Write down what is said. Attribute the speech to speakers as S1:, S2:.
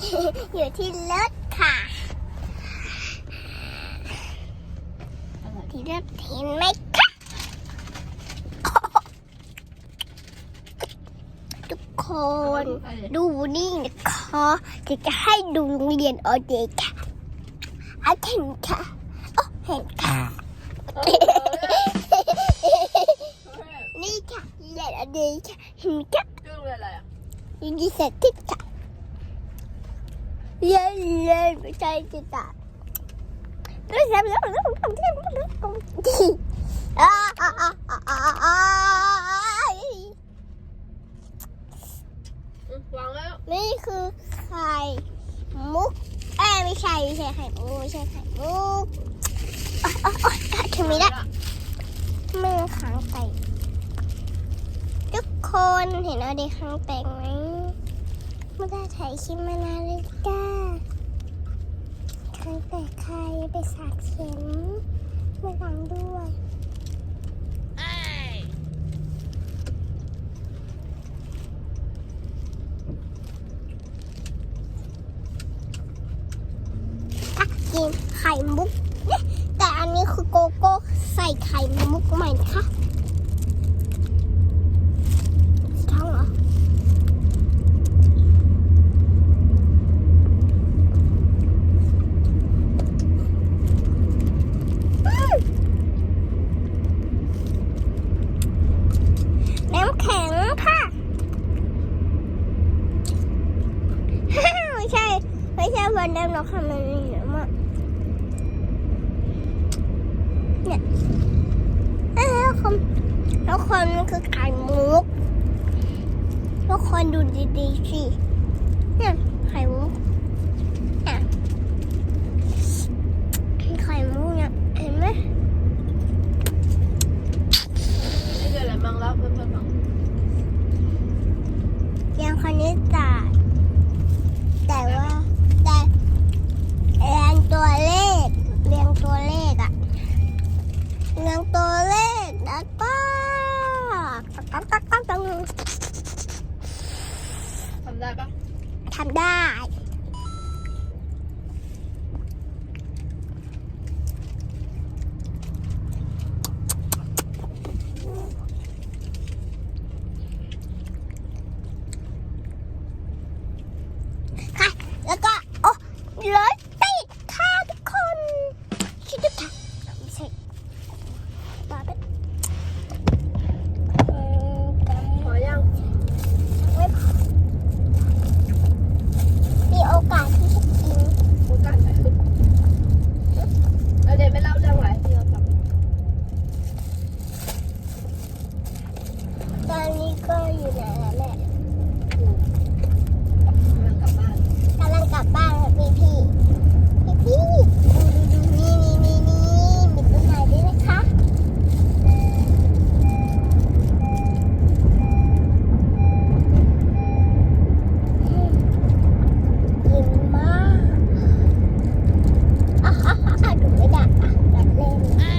S1: อยู่ที่รถค่ะที่รถเห็นไหมคะทุกคนดูนี่นะคะจะจะให้ดูโรงเรียนออเดย์ค่ะอาเห็นค่ะโอ้เห็นค่ะ นี่ค่ะเรียนออเดย์ค่ะเห็นไหมคะ
S2: ชื่อโรงเรียนอะไรอะ
S1: ยินดีเสร็จที่ค่ะ เย้เย้ไม่ใช่จิตาไม่ใช่ไม่ใช่ไม่ใช่ไม่ใช่ไม่ใช่ไม่ใช่อ่าอ่าอ่าอ่าอ่าอ่า
S2: อืมวางแล้ว
S1: นี่คือไข่มุกเอ้ไม่ใช่ไม่ใช่ไข่มุกไม่ใช่ไข่มุกอ๋ออ๋ออ๋อถึงไม่ได้มือค้างไปทุกคนเห็นเอาเด็กค้างแตกไหมไม่ได้ถ่ายคลิปมานานเลยจ้าแตกใครไปสาดเข็มไม่ ฟังด้วยอะกินไข่มุกเนี่ยแต่อันนี้คือโกโก้ใส่ไข่มุกใหม่นะคะท้องเหรออืมน้ำแข็งค่ะ ไม่ใช่ ไม่ใช่วันเดิมหรอกค่ะมันเยอะมากเนี่ยแล้วคนแล้วคนมันคือไข่มุกแล้วคนดูดีๆสิำได้ปะทำได้
S2: ค่ะ แล้วก็ โอ
S1: เลย Ah!